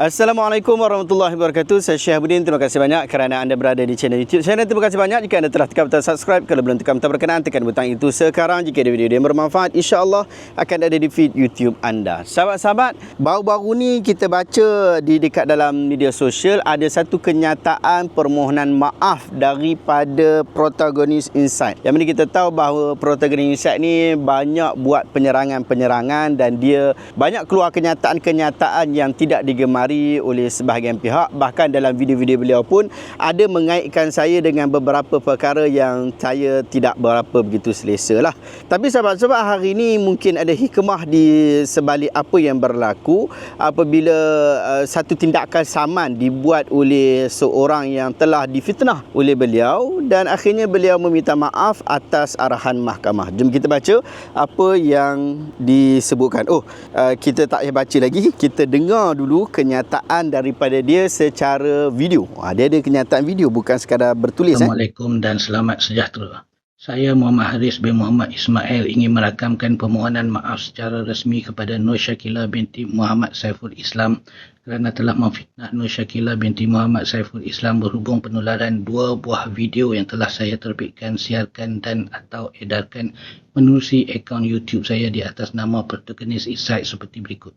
Assalamualaikum warahmatullahi wabarakatuh. Saya Syekh Budin. Terima kasih banyak kerana anda berada di channel YouTube saya. Terima kasih banyak jika anda telah tekan butang subscribe. Kalau belum tekan butang berkenaan, tekan butang itu sekarang. Jika ada video yang bermanfaat, insya-Allah akan ada di feed YouTube anda. Sahabat-sahabat, baru-baru ni kita baca di dekat dalam media sosial ada satu kenyataan permohonan maaf daripada protagonis Inside. Yang mana kita tahu bahawa protagonis Inside ni banyak buat penyerangan-penyerangan dan dia banyak keluar kenyataan-kenyataan yang tidak digemari digemari oleh sebahagian pihak. Bahkan dalam video-video beliau pun ada mengaitkan saya dengan beberapa perkara yang saya tidak berapa begitu selesa lah. Tapi sahabat-sahabat hari ini mungkin ada hikmah di sebalik apa yang berlaku. Apabila uh, satu tindakan saman dibuat oleh seorang yang telah difitnah oleh beliau dan akhirnya beliau meminta maaf atas arahan mahkamah. Jom kita baca apa yang disebutkan. Oh uh, kita tak payah baca lagi. Kita dengar dulu kenyataan kenyataan daripada dia secara video. Ha, dia ada kenyataan video bukan sekadar bertulis. Eh. Assalamualaikum eh? dan selamat sejahtera. Saya Muhammad Haris bin Muhammad Ismail ingin merakamkan permohonan maaf secara resmi kepada Nur Syakila binti Muhammad Saiful Islam kerana telah memfitnah Nur Syakila binti Muhammad Saiful Islam berhubung penularan dua buah video yang telah saya terbitkan, siarkan dan atau edarkan menerusi akaun YouTube saya di atas nama protagonis Insight seperti berikut.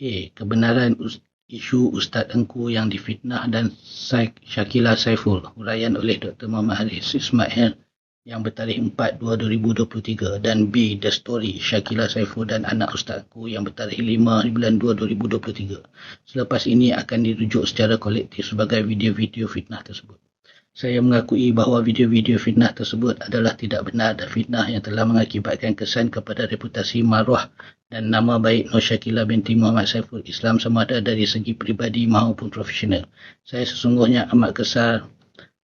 A. Kebenaran isu Ustaz Engku yang difitnah dan Syakila Saiful huraian oleh Dr. Muhammad Haris Ismail yang bertarikh 4-2-2023 dan B. The Story Syakila Saiful dan anak Ustaz Engku yang bertarikh 5-2-2023. Selepas ini akan dirujuk secara kolektif sebagai video-video fitnah tersebut. Saya mengakui bahawa video-video fitnah tersebut adalah tidak benar dan fitnah yang telah mengakibatkan kesan kepada reputasi maruah dan nama baik Nur Syakila binti Muhammad Saiful Islam sama ada dari segi peribadi maupun profesional. Saya sesungguhnya amat kesal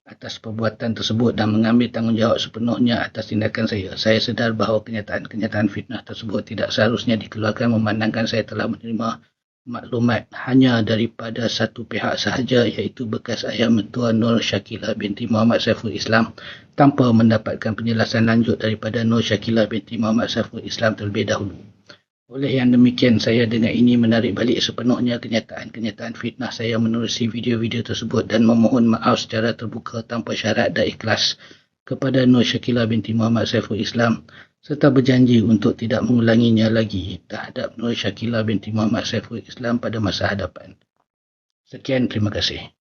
atas perbuatan tersebut dan mengambil tanggungjawab sepenuhnya atas tindakan saya. Saya sedar bahawa kenyataan-kenyataan fitnah tersebut tidak seharusnya dikeluarkan memandangkan saya telah menerima maklumat hanya daripada satu pihak sahaja iaitu bekas ayah mentua Nur Syakila binti Muhammad Saiful Islam tanpa mendapatkan penjelasan lanjut daripada Nur Syakila binti Muhammad Saiful Islam terlebih dahulu. Oleh yang demikian, saya dengan ini menarik balik sepenuhnya kenyataan-kenyataan fitnah saya menerusi video-video tersebut dan memohon maaf secara terbuka tanpa syarat dan ikhlas kepada Nur Syakila binti Muhammad Saiful Islam serta berjanji untuk tidak mengulanginya lagi terhadap Nur Syakila binti Muhammad Saiful Islam pada masa hadapan. Sekian, terima kasih.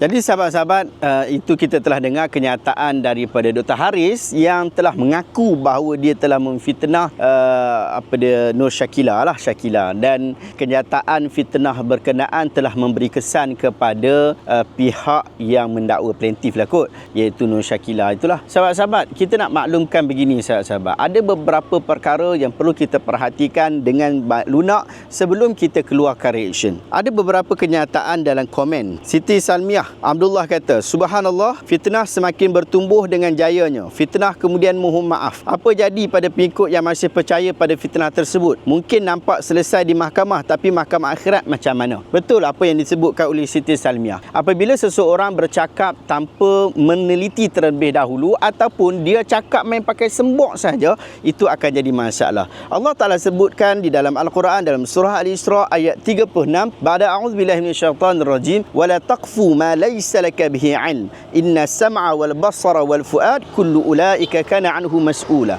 Jadi sahabat-sahabat, uh, itu kita telah dengar kenyataan daripada Dr. Haris yang telah mengaku bahawa dia telah memfitnah uh, apa dia Nur Syakila lah Syakila dan kenyataan fitnah berkenaan telah memberi kesan kepada uh, pihak yang mendakwa plaintiff lah kot iaitu Nur Syakila itulah. Sahabat-sahabat, kita nak maklumkan begini sahabat-sahabat. Ada beberapa perkara yang perlu kita perhatikan dengan lunak sebelum kita keluarkan reaction. Ada beberapa kenyataan dalam komen. Siti Salmiah Tahniah. Abdullah kata, Subhanallah, fitnah semakin bertumbuh dengan jayanya. Fitnah kemudian mohon maaf. Apa jadi pada pengikut yang masih percaya pada fitnah tersebut? Mungkin nampak selesai di mahkamah, tapi mahkamah akhirat macam mana? Betul apa yang disebutkan oleh Siti Salmiah. Apabila seseorang bercakap tanpa meneliti terlebih dahulu, ataupun dia cakap main pakai sembok saja, itu akan jadi masalah. Allah Ta'ala sebutkan di dalam Al-Quran, dalam surah Al-Isra ayat 36, Ba'da a'udzubillahi minasyaitanirrajim, wa la taqfu ma ليس لك به علم. إن السمع والبصر والفؤاد كل أولئك كان عنه مسؤولا.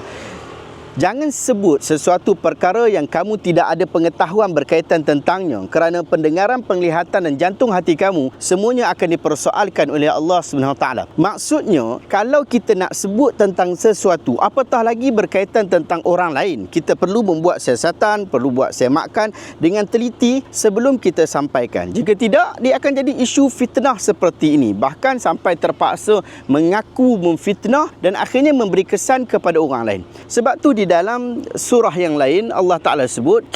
Jangan sebut sesuatu perkara yang kamu tidak ada pengetahuan berkaitan tentangnya kerana pendengaran, penglihatan dan jantung hati kamu semuanya akan dipersoalkan oleh Allah SWT. Maksudnya, kalau kita nak sebut tentang sesuatu, apatah lagi berkaitan tentang orang lain, kita perlu membuat siasatan, perlu buat semakan dengan teliti sebelum kita sampaikan. Jika tidak, dia akan jadi isu fitnah seperti ini. Bahkan sampai terpaksa mengaku memfitnah dan akhirnya memberi kesan kepada orang lain. Sebab tu di dalam surah yang lain Allah Taala sebut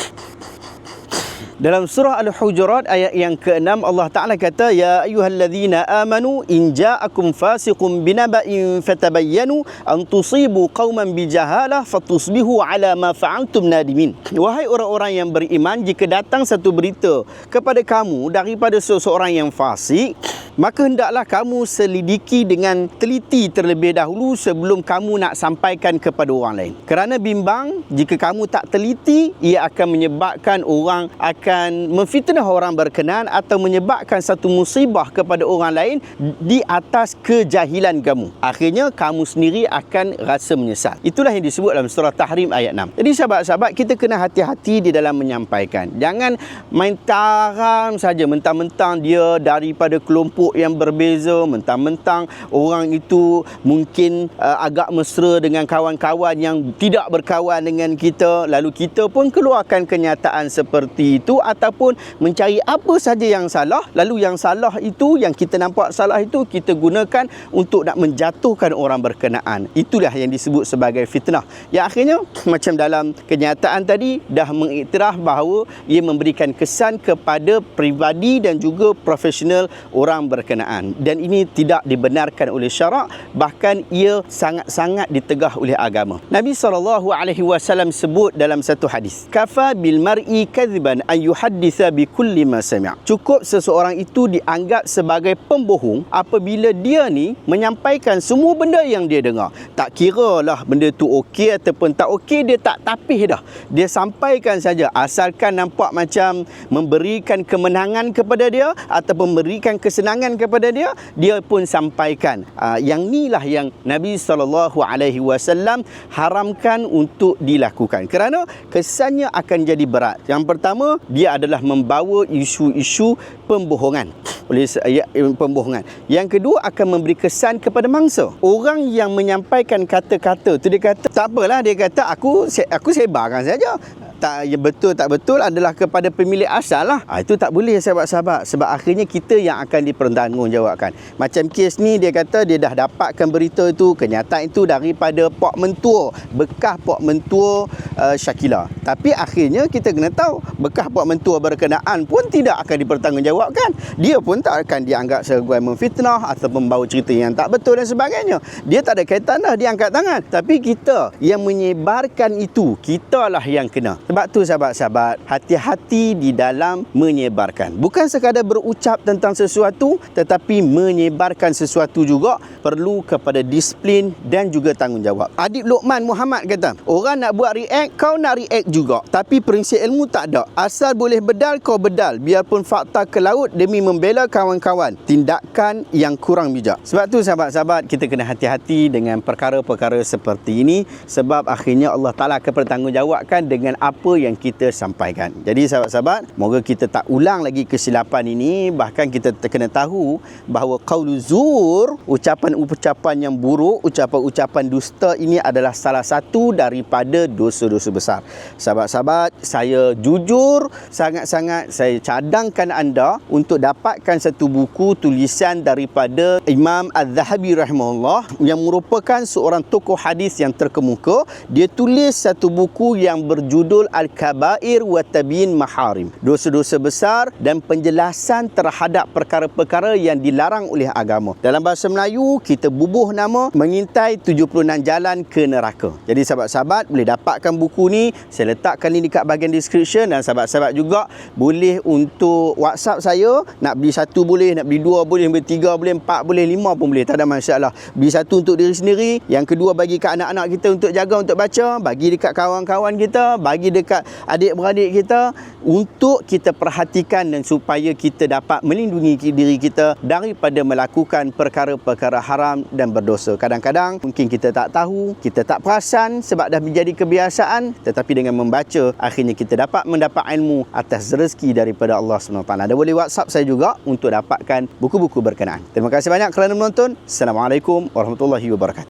dalam surah Al-Hujurat ayat yang ke-6 Allah Taala kata ya ayyuhallazina amanu in ja'akum fasiqun binaba'in fatabayyanu an tusibu qauman bijahalah fatusbihu ala ma fa'altum nadimin. Wahai orang-orang yang beriman jika datang satu berita kepada kamu daripada seseorang yang fasik maka hendaklah kamu selidiki dengan teliti terlebih dahulu sebelum kamu nak sampaikan kepada orang lain. Kerana bimbang jika kamu tak teliti ia akan menyebabkan orang akan memfitnah orang berkenaan atau menyebabkan satu musibah kepada orang lain di atas kejahilan kamu. Akhirnya kamu sendiri akan rasa menyesal. Itulah yang disebut dalam surah Tahrim ayat 6. Jadi sahabat-sahabat kita kena hati-hati di dalam menyampaikan. Jangan main taram saja mentang-mentang dia daripada kelompok yang berbeza, mentang-mentang orang itu mungkin uh, agak mesra dengan kawan-kawan yang tidak berkawan dengan kita, lalu kita pun keluarkan kenyataan seperti itu ataupun mencari apa saja yang salah, lalu yang salah itu yang kita nampak salah itu kita gunakan untuk nak menjatuhkan orang berkenaan. Itulah yang disebut sebagai fitnah. Yang akhirnya macam dalam kenyataan tadi dah mengiktiraf bahawa ia memberikan kesan kepada pribadi dan juga profesional orang berkenaan dan ini tidak dibenarkan oleh syarak bahkan ia sangat-sangat ditegah oleh agama. Nabi SAW sebut dalam satu hadis, "Kafa bil mar'i kadhiban an yuhadditha bi kulli ma sami'." Cukup seseorang itu dianggap sebagai pembohong apabila dia ni menyampaikan semua benda yang dia dengar. Tak kira lah benda tu okey ataupun tak okey dia tak tapih dah. Dia sampaikan saja asalkan nampak macam memberikan kemenangan kepada dia ataupun memberikan kesenangan kepada dia, dia pun sampaikan. Uh, yang inilah yang Nabi sallallahu alaihi wasallam haramkan untuk dilakukan. Kerana kesannya akan jadi berat. Yang pertama, dia adalah membawa isu-isu pembohongan oleh ya, pembohongan. Yang kedua akan memberi kesan kepada mangsa. Orang yang menyampaikan kata-kata tu dia kata tak apalah dia kata aku aku sebarkan saja tak yang betul tak betul adalah kepada pemilik asal lah. Ha, itu tak boleh sahabat-sahabat sebab akhirnya kita yang akan dipertanggungjawabkan. Macam kes ni dia kata dia dah dapatkan berita itu, kenyataan itu daripada Pak Mentua, bekas Pak Mentua uh, Syakila. Tapi akhirnya kita kena tahu bekas Pak Mentua berkenaan pun tidak akan dipertanggungjawabkan. Dia pun tak akan dianggap sebagai memfitnah atau membawa cerita yang tak betul dan sebagainya. Dia tak ada kaitan dah dia angkat tangan. Tapi kita yang menyebarkan itu, kita lah yang kena. Sebab tu sahabat-sahabat, hati-hati di dalam menyebarkan. Bukan sekadar berucap tentang sesuatu, tetapi menyebarkan sesuatu juga perlu kepada disiplin dan juga tanggungjawab. Adik Luqman Muhammad kata, orang nak buat react, kau nak react juga. Tapi prinsip ilmu tak ada. Asal boleh bedal, kau bedal. Biarpun fakta ke laut demi membela kawan-kawan. Tindakan yang kurang bijak. Sebab tu sahabat-sahabat, kita kena hati-hati dengan perkara-perkara seperti ini. Sebab akhirnya Allah Ta'ala akan bertanggungjawabkan dengan apa apa yang kita sampaikan. Jadi sahabat-sahabat, moga kita tak ulang lagi kesilapan ini. Bahkan kita kena tahu bahawa qaulu zur, ucapan-ucapan yang buruk, ucapan-ucapan dusta ini adalah salah satu daripada dosa-dosa besar. Sahabat-sahabat, saya jujur sangat-sangat saya cadangkan anda untuk dapatkan satu buku tulisan daripada Imam Az-Zahabi rahimahullah yang merupakan seorang tokoh hadis yang terkemuka. Dia tulis satu buku yang berjudul berjudul Al-Kabair wa Tabin Maharim. Dosa-dosa besar dan penjelasan terhadap perkara-perkara yang dilarang oleh agama. Dalam bahasa Melayu, kita bubuh nama mengintai 76 jalan ke neraka. Jadi sahabat-sahabat boleh dapatkan buku ni. Saya letakkan ni dekat bahagian description dan sahabat-sahabat juga boleh untuk WhatsApp saya. Nak beli satu boleh, nak beli dua boleh, beli tiga boleh, empat boleh, lima pun boleh. Tak ada masalah. Beli satu untuk diri sendiri. Yang kedua bagi ke anak-anak kita untuk jaga, untuk baca. Bagi dekat kawan-kawan kita. Bagi dekat adik-beradik kita untuk kita perhatikan dan supaya kita dapat melindungi diri kita daripada melakukan perkara-perkara haram dan berdosa. Kadang-kadang mungkin kita tak tahu, kita tak perasan sebab dah menjadi kebiasaan tetapi dengan membaca akhirnya kita dapat mendapat ilmu atas rezeki daripada Allah SWT. Dan boleh WhatsApp saya juga untuk dapatkan buku-buku berkenaan. Terima kasih banyak kerana menonton. Assalamualaikum warahmatullahi wabarakatuh.